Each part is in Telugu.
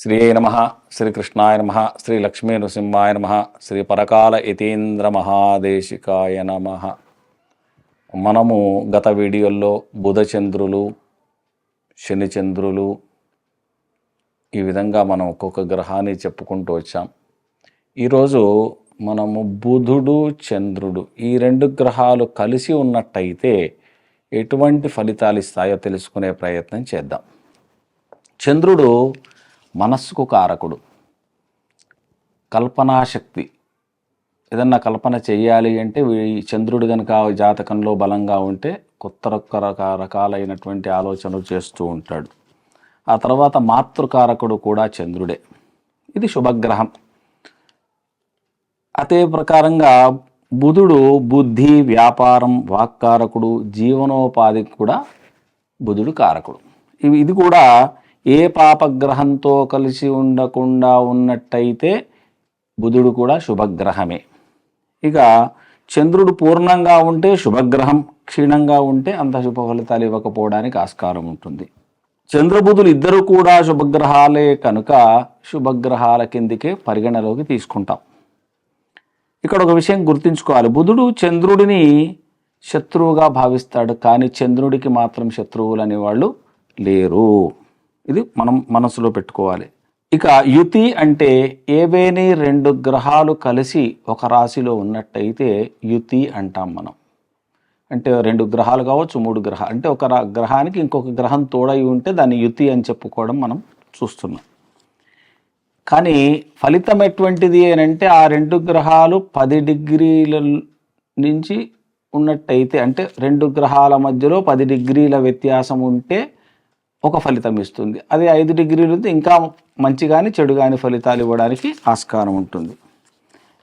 శ్రీ నమ శ్రీకృష్ణాయ నమ శ్రీ లక్ష్మీ నృసింహాయ నమ శ్రీ పరకాల యతీంద్ర మహాదేశికాయ నమ. మనము గత వీడియోల్లో బుధచంద్రులు శనిచంద్రులు ఈ విధంగా మనం ఒక్కొక్క గ్రహాన్ని చెప్పుకుంటూ వచ్చాం. ఈరోజు మనము బుధుడు చంద్రుడు ఈ రెండు గ్రహాలు కలిసి ఉన్నట్టయితే ఎటువంటి ఫలితాలు ఇస్తాయో తెలుసుకునే ప్రయత్నం చేద్దాం. చంద్రుడు మనస్సుకు కారకుడు కల్పనాశక్తి. ఏదన్నా కల్పన చేయాలి అంటే ఈ చంద్రుడు కనుక జాతకంలో బలంగా ఉంటే కొత్త రక రకాలైనటువంటి ఆలోచనలు చేస్తూ ఉంటాడు. ఆ తర్వాత మాతృకారకుడు కూడా చంద్రుడే. ఇది శుభగ్రహం. అదే ప్రకారంగా బుధుడు బుద్ధి వ్యాపారం వాక్కారకుడు జీవనోపాధికి కూడా బుధుడు కారకుడు. ఇవి ఇది కూడా ఏ పాపగ్రహంతో కలిసి ఉండకుండా ఉన్నట్టయితే బుధుడు కూడా శుభగ్రహమే. ఇక చంద్రుడు పూర్ణంగా ఉంటే శుభగ్రహం క్షీణంగా ఉంటే అంత శుభ ఫలితాలు ఇవ్వకపోవడానికి ఆస్కారం ఉంటుంది. చంద్రబుధులు ఇద్దరు కూడా శుభగ్రహాలే కనుక శుభగ్రహాల కిందికే పరిగణలోకి తీసుకుంటాం. ఇక్కడ ఒక విషయం గుర్తుంచుకోవాలి. బుధుడు చంద్రుడిని శత్రువుగా భావిస్తాడు కానీ చంద్రుడికి మాత్రం శత్రువులు అనేవాళ్ళు లేరు. ఇది మనం మనసులో పెట్టుకోవాలి. ఇక యుతి అంటే ఏవేని రెండు గ్రహాలు కలిసి ఒక రాశిలో ఉన్నట్టయితే యుతి అంటాం మనం. అంటే రెండు గ్రహాలు కావచ్చు మూడు గ్రహాలు అంటే ఒక గ్రహానికి ఇంకొక గ్రహం తోడై ఉంటే దాన్ని యుతి అని చెప్పుకోవడం మనం చూస్తున్నాం. కానీ ఫలితం ఎటువంటిది అని అంటే ఆ రెండు గ్రహాలు పది డిగ్రీల నుంచి ఉన్నట్టయితే అంటే రెండు గ్రహాల మధ్యలో పది డిగ్రీల వ్యత్యాసం ఉంటే ఒక ఫలితం ఇస్తుంది. అది ఐదు డిగ్రీలు ఇంకా మంచి కానీ చెడు కానీ ఫలితాలు ఇవ్వడానికి ఆస్కారం ఉంటుంది.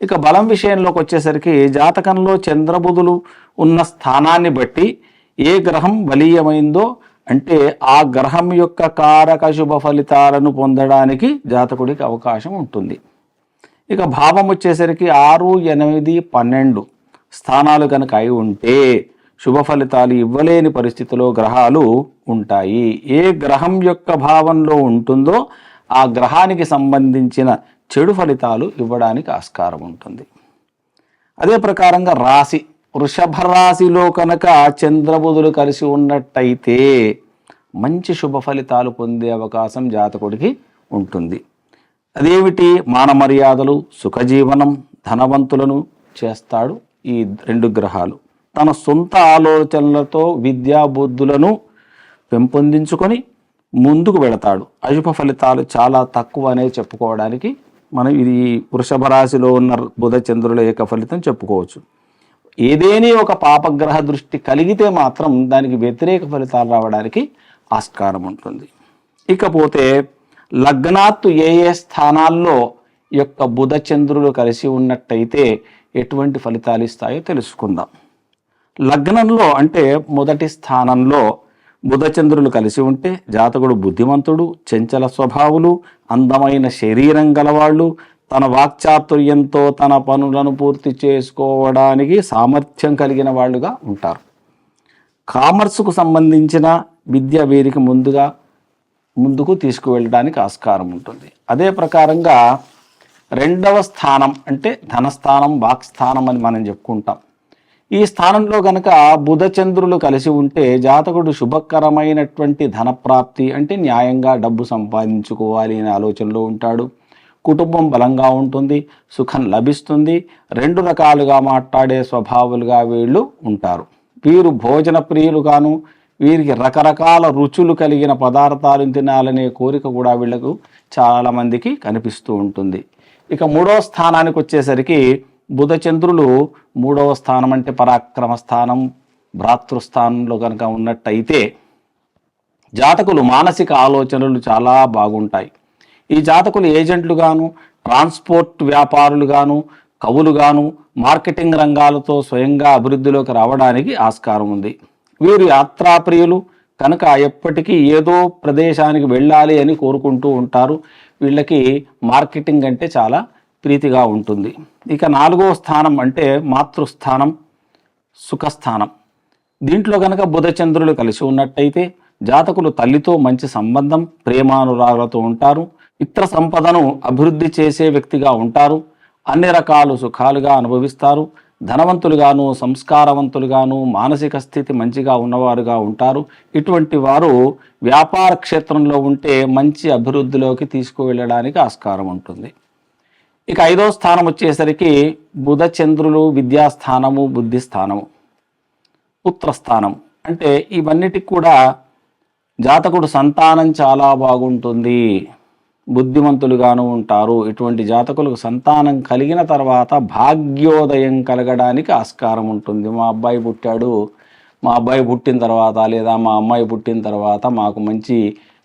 ఇక బలం విషయంలోకి వచ్చేసరికి జాతకంలో చంద్రబుధులు ఉన్న స్థానాన్ని బట్టి ఏ గ్రహం బలీయమైందో అంటే ఆ గ్రహం యొక్క కారక శుభ ఫలితాలను పొందడానికి జాతకుడికి అవకాశం ఉంటుంది. ఇక భావం వచ్చేసరికి ఆరు ఎనిమిది పన్నెండు స్థానాలు కనుక అయి ఉంటే శుభ ఫలితాలు ఇవ్వలేని పరిస్థితిలో గ్రహాలు ఉంటాయి. ఏ గ్రహం యొక్క భావంలో ఉంటుందో ఆ గ్రహానికి సంబంధించిన చెడు ఫలితాలు ఇవ్వడానికి ఆస్కారం ఉంటుంది. అదే ప్రకారంగా రాశి వృషభ రాశిలో కనుక చంద్రబుధులు కలిసి ఉన్నట్టయితే మంచి శుభ ఫలితాలు పొందే అవకాశం జాతకుడికి ఉంటుంది. అదేమిటి? మాన మర్యాదలు సుఖజీవనం ధనవంతులను చేస్తాడు ఈ రెండు గ్రహాలు. తన సొంత ఆలోచనలతో విద్యా బుద్ధులను పెంపొందించుకొని ముందుకు వెళతాడు. అశుభ ఫలితాలు చాలా తక్కువ అనే చెప్పుకోవడానికి మనం ఇది వృషభ రాశిలో ఉన్న బుధ చంద్రుల ఏక ఫలితం చెప్పుకోవచ్చు. ఏదేని ఒక పాపగ్రహ దృష్టి కలిగితే మాత్రం దానికి వ్యతిరేక ఫలితాలు రావడానికి ఆస్కారం ఉంటుంది. ఇకపోతే లగ్నాత్తు ఏ ఏ స్థానాల్లో యొక్క బుధ చంద్రులు కలిసి ఉన్నట్టయితే ఎటువంటి ఫలితాలు ఇస్తాయో తెలుసుకుందాం. లగ్నంలో అంటే మొదటి స్థానంలో బుధచంద్రులు కలిసి ఉంటే జాతకుడు బుద్ధిమంతుడు చెంచల స్వభావులు అందమైన శరీరం గలవాళ్ళు తన వాక్చాతుర్యంతో తన పనులను పూర్తి చేసుకోవడానికి సామర్థ్యం కలిగిన వాళ్ళుగా ఉంటారు. కామర్స్కు సంబంధించిన విద్య వీరికి ముందుగా ముందుకు తీసుకువెళ్ళడానికి ఆస్కారం ఉంటుంది. అదే ప్రకారంగా రెండవ స్థానం అంటే ధనస్థానం వాక్స్థానం అని మనం చెప్పుకుంటాం. ఈ స్థానంలో గనక బుధచంద్రులు కలిసి ఉంటే జాతకుడు శుభకరమైనటువంటి ధనప్రాప్తి అంటే న్యాయంగా డబ్బు సంపాదించుకోవాలి అనే ఆలోచనలో ఉంటాడు. కుటుంబం బలంగా ఉంటుంది సుఖం లభిస్తుంది రెండు రకాలుగా మాట్లాడే స్వభావాలుగా వీళ్ళు ఉంటారు. వీరు భోజన ప్రియులుగాను వీరికి రకరకాల రుచులు కలిగిన పదార్థాలు తినాలనే కోరిక కూడా వీళ్ళకు చాలామందికి కనిపిస్తూ ఉంటుంది. ఇక మూడో స్థానానికి వచ్చేసరికి బుధచంద్రులు మూడవ స్థానం అంటే పరాక్రమ స్థానం భ్రాతృస్థానంలో కనుక ఉన్నట్టయితే జాతకులు మానసిక ఆలోచనలు చాలా బాగుంటాయి. ఈ జాతకులు ఏజెంట్లుగాను ట్రాన్స్పోర్ట్ వ్యాపారులుగాను కవులుగాను మార్కెటింగ్ రంగాలతో స్వయంగా అభివృద్ధిలోకి రావడానికి ఆస్కారం ఉంది. వీరు యాత్రాప్రియులు కనుక ఎప్పటికీ ఏదో ప్రదేశానికి వెళ్ళాలి అని కోరుకుంటూ ఉంటారు. వీళ్ళకి మార్కెటింగ్ అంటే చాలా ప్రీతిగా ఉంటుంది. ఇక నాలుగో స్థానం అంటే మాతృస్థానం సుఖస్థానం. దీంట్లో కనుక బుధచంద్రులు కలిసి ఉన్నట్టయితే జాతకులు తల్లితో మంచి సంబంధం ప్రేమానురాగాలతో ఉంటారు. ఇతర సంపదను అభివృద్ధి చేసే వ్యక్తిగా ఉంటారు. అన్ని రకాలు సుఖాలుగా అనుభవిస్తారు. ధనవంతులుగాను సంస్కారవంతులుగాను మానసిక స్థితి మంచిగా ఉన్నవారుగా ఉంటారు. ఇటువంటి వారు వ్యాపార క్షేత్రంలో ఉంటే మంచి అభివృద్ధిలోకి తీసుకువెళ్ళడానికి ఆస్కారం ఉంటుంది. ఇక ఐదో స్థానం వచ్చేసరికి బుధ చంద్రులు విద్యాస్థానము బుద్ధి స్థానము పుత్రస్థానం. అంటే ఇవన్నిటికి కూడా జాతకుడు సంతానం చాలా బాగుంటుంది. బుద్ధిమంతులుగాను ఉంటారు. ఇటువంటి జాతకులకు సంతానం కలిగిన తర్వాత భాగ్యోదయం కలగడానికి ఆస్కారం ఉంటుంది. మా అబ్బాయి పుట్టాడు. మా అబ్బాయి పుట్టిన తర్వాత లేదా మా అమ్మాయి పుట్టిన తర్వాత మాకు మంచి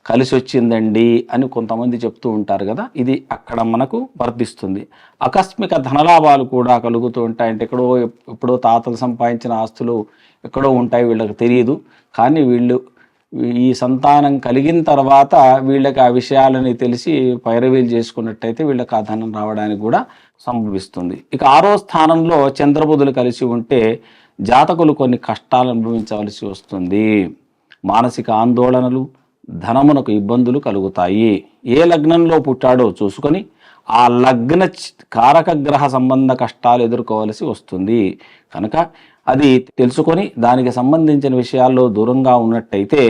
కలిసి వచ్చిందండి అని కొంతమంది చెప్తూ ఉంటారు కదా ఇది అక్కడ మనకు వర్తిస్తుంది. ఆకస్మిక ధనలాభాలు కూడా కలుగుతూ ఉంటాయంటే ఎక్కడో ఎప్పుడో తాతలు సంపాదించిన ఆస్తులు ఎక్కడో ఉంటాయి వీళ్ళకి తెలియదు. కానీ వీళ్ళు ఈ సంతానం కలిగిన తర్వాత వీళ్ళకి ఆ విషయాలని తెలిసి పైరవీలు చేసుకున్నట్టయితే వీళ్ళకి ఆ ధనం రావడానికి కూడా సంభవిస్తుంది. ఇక ఆరో స్థానంలో చంద్రబుధులు కలిసి ఉంటే జాతకులు కొన్ని కష్టాలు అనుభవించవలసి వస్తుంది. మానసిక ఆందోళనలు ధనమునకు ఇబ్బందులు కలుగుతాయి. ఏ లగ్నంలో పుట్టాడో చూసుకొని ఆ లగ్న కారక గ్రహ సంబంధ కష్టాలు ఎదుర్కోవలసి వస్తుంది. కనుక అది తెలుసుకొని దానికి సంబంధించిన విషయాల్లో దూరంగా ఉన్నట్టయితే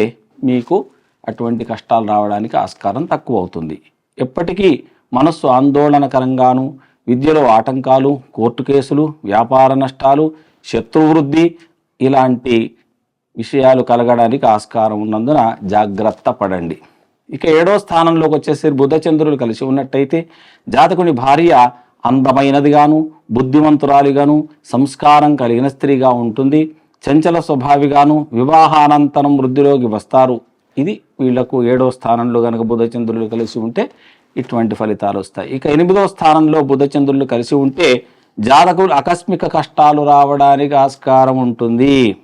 మీకు అటువంటి కష్టాలు రావడానికి ఆస్కారం తక్కువ అవుతుంది ఎప్పటికీ మనస్సు ఆందోళనకరంగాను విద్యలో ఆటంకాలు కోర్టు కేసులు వ్యాపార నష్టాలు శత్రువృద్ధి ఇలాంటి విషయాలు కలగడానికి ఆస్కారం ఉన్నందున జాగ్రత్త పడండి. ఇక ఏడో స్థానంలోకి వచ్చేసరి బుధచంద్రులు కలిసి ఉన్నట్టయితే జాతకుని భార్య అందమైనదిగాను బుద్ధిమంతురాలిగాను సంస్కారం కలిగిన స్త్రీగా ఉంటుంది. చంచల స్వభావిగాను వివాహానంతరం వృద్ధిలోకి వస్తారు. ఇది వీళ్ళకు ఏడో స్థానంలో కనుక బుధచంద్రులు కలిసి ఉంటే ఇటువంటి ఫలితాలు వస్తాయి. ఇక ఎనిమిదో స్థానంలో బుధచంద్రులు కలిసి ఉంటే జాతకులు ఆకస్మిక కష్టాలు రావడానికి ఆస్కారం ఉంటుంది.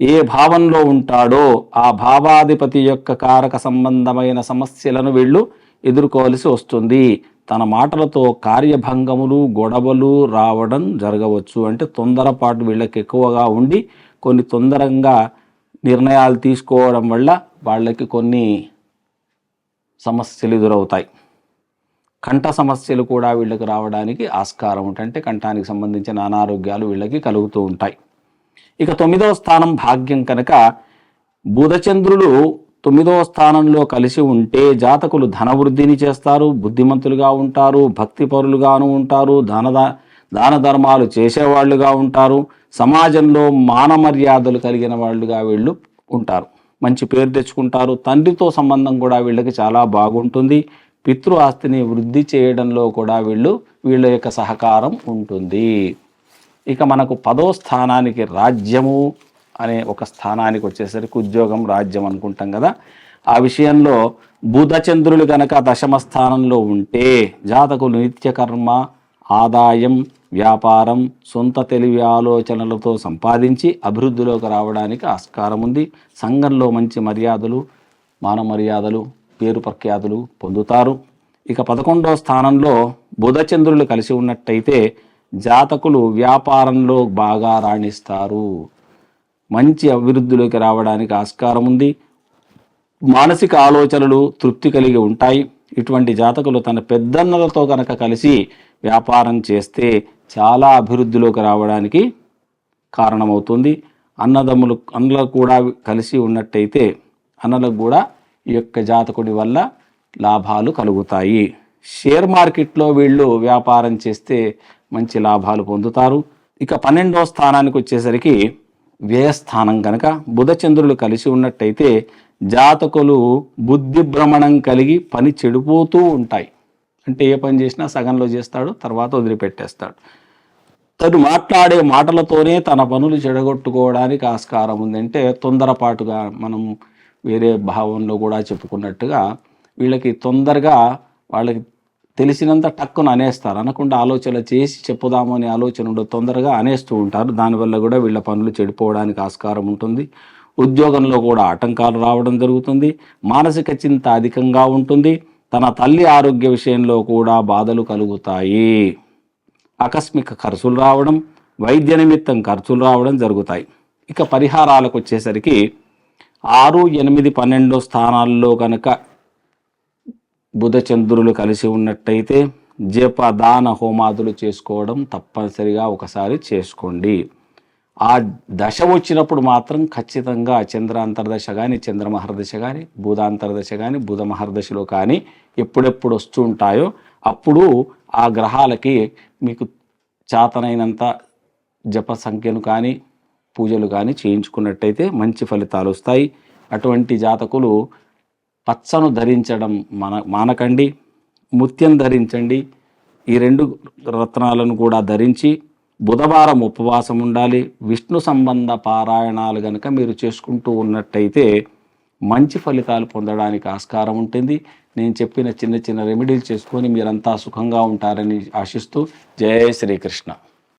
ఏ భావంలో ఉంటాడో ఆ భావాధిపతి యొక్క కారక సంబంధమైన సమస్యలను వీళ్ళు ఎదుర్కోవలసి వస్తుంది. తన మాటలతో కార్యభంగములు గొడవలు రావడం జరగవచ్చు. అంటే తొందరపాటు వీళ్ళకి ఎక్కువగా ఉండి కొన్ని తొందరగా నిర్ణయాలు తీసుకోవడం వల్ల వాళ్ళకి కొన్ని సమస్యలు ఎదురవుతాయి. కంఠ సమస్యలు కూడా వీళ్ళకి రావడానికి ఆస్కారం ఉంటాయి. అంటే కంఠానికి సంబంధించిన అనారోగ్యాలు వీళ్ళకి కలుగుతూ ఉంటాయి. ఇక తొమ్మిదవ స్థానం భాగ్యం కనుక బుధచంద్రులు తొమ్మిదవ స్థానంలో కలిసి ఉంటే జాతకులు ధనవృద్ధిని చేస్తారు బుద్ధిమంతులుగా ఉంటారు భక్తిపరులుగాను ఉంటారు దానదా దాన ధర్మాలు చేసేవాళ్ళుగా ఉంటారు సమాజంలో మానమర్యాదలు కలిగిన వాళ్ళుగా వీళ్ళు ఉంటారు. మంచి పేరు తెచ్చుకుంటారు తండ్రితో సంబంధం కూడా వీళ్ళకి చాలా బాగుంటుంది పితృ ఆస్తిని వృద్ధి చేయడంలో కూడా వీళ్ళు వీళ్ళ యొక్క సహకారం ఉంటుంది. ఇక మనకు పదో స్థానానికి రాజ్యము అనే ఒక స్థానానికి వచ్చేసరికి ఉద్యోగం రాజ్యం అనుకుంటాం కదా. ఆ విషయంలో బుధచంద్రులు గనక దశమ స్థానంలో ఉంటే జాతకులు నిత్యకర్మ ఆదాయం వ్యాపారం సొంత తెలివి ఆలోచనలతో సంపాదించి అభివృద్ధిలోకి రావడానికి ఆస్కారం ఉంది. సంఘంలో మంచి మర్యాదలు మాన మర్యాదలు పేరు ప్రఖ్యాతులు పొందుతారు. ఇక పదకొండవ స్థానంలో బుధచంద్రులు కలిసి ఉన్నట్టయితే జాతకులు వ్యాపారంలో బాగా రాణిస్తారు. మంచి అభివృద్ధిలోకి రావడానికి ఆస్కారం ఉంది. మానసిక ఆలోచనలు తృప్తి కలిగి ఉంటాయి. ఇటువంటి జాతకులు తన పెద్దన్నలతో కనుక కలిసి వ్యాపారం చేస్తే చాలా అభివృద్ధిలోకి రావడానికి కారణమవుతుంది. అన్నదమ్ములు అన్నలకు కూడా కలిసి ఉన్నట్టయితే అన్నలకు కూడా ఈ యొక్క జాతకుడి వల్ల లాభాలు కలుగుతాయి. షేర్ మార్కెట్లో వీళ్ళు వ్యాపారం చేస్తే మంచి లాభాలు పొందుతారు. ఇక పన్నెండవ స్థానానికి వచ్చేసరికి వ్యయస్థానం కనుక బుధచంద్రులు కలిసి ఉన్నట్టయితే జాతకులు బుద్ధి భ్రమణం కలిగి పని చెడిపోతూ ఉంటాయి. అంటే ఏ పని చేసినా సగంలో చేస్తాడు తర్వాత వదిలిపెట్టేస్తాడు. తను మాట్లాడే మాటలతోనే తన పనులు చెడగొట్టుకోవడానికి ఆస్కారం ఉందంటే తొందరపాటుగా మనం వేరే భావంలో కూడా చెప్పుకున్నట్టుగా వీళ్ళకి తొందరగా వాళ్ళకి తెలిసినంత టక్కును అనేస్తారు. అనకుండా ఆలోచన చేసి చెప్పుదాము అనే ఆలోచన ఉండదు తొందరగా అనేస్తూ ఉంటారు. దానివల్ల కూడా వీళ్ళ పనులు చెడిపోవడానికి ఆస్కారం ఉంటుంది. ఉద్యోగంలో కూడా ఆటంకాలు రావడం జరుగుతుంది. మానసిక చింత అధికంగా ఉంటుంది. తన తల్లి ఆరోగ్య విషయంలో కూడా బాధలు కలుగుతాయి. ఆకస్మిక ఖర్చులు రావడం వైద్య నిమిత్తం ఖర్చులు రావడం జరుగుతాయి. ఇక పరిహారాలకు వచ్చేసరికి ఆరు ఎనిమిది పన్నెండో స్థానాల్లో కనుక బుధ చంద్రులు కలిసి ఉన్నట్టయితే జపదాన హోమాదులు చేసుకోవడం తప్పనిసరిగా ఒకసారి చేసుకోండి. ఆ దశ వచ్చినప్పుడు మాత్రం ఖచ్చితంగా చంద్ర అంతర్దశ కానీ చంద్రమహర్దశ కానీ బుధాంతర్దశ కానీ బుధ మహర్దశలో కానీ ఎప్పుడెప్పుడు వస్తూ ఉంటాయో అప్పుడు ఆ గ్రహాలకి మీకు చాతనైనంత జప సంఖ్యను కానీ పూజలు కానీ చేయించుకున్నట్టయితే మంచి ఫలితాలు వస్తాయి. అటువంటి జాతకులు పచ్చను ధరించడం మన మానకండి ముత్యం ధరించండి. ఈ రెండు రత్నాలను కూడా ధరించి బుధవారం ఉపవాసం ఉండాలి. విష్ణు సంబంధ పారాయణాలు కనుక మీరు చేసుకుంటూ ఉన్నట్టయితే మంచి ఫలితాలు పొందడానికి ఆస్కారం ఉంటుంది. నేను చెప్పిన చిన్న చిన్న రెమెడీలు చేసుకొని మీరంతా సుఖంగా ఉంటారని ఆశిస్తూ జయ శ్రీకృష్ణ.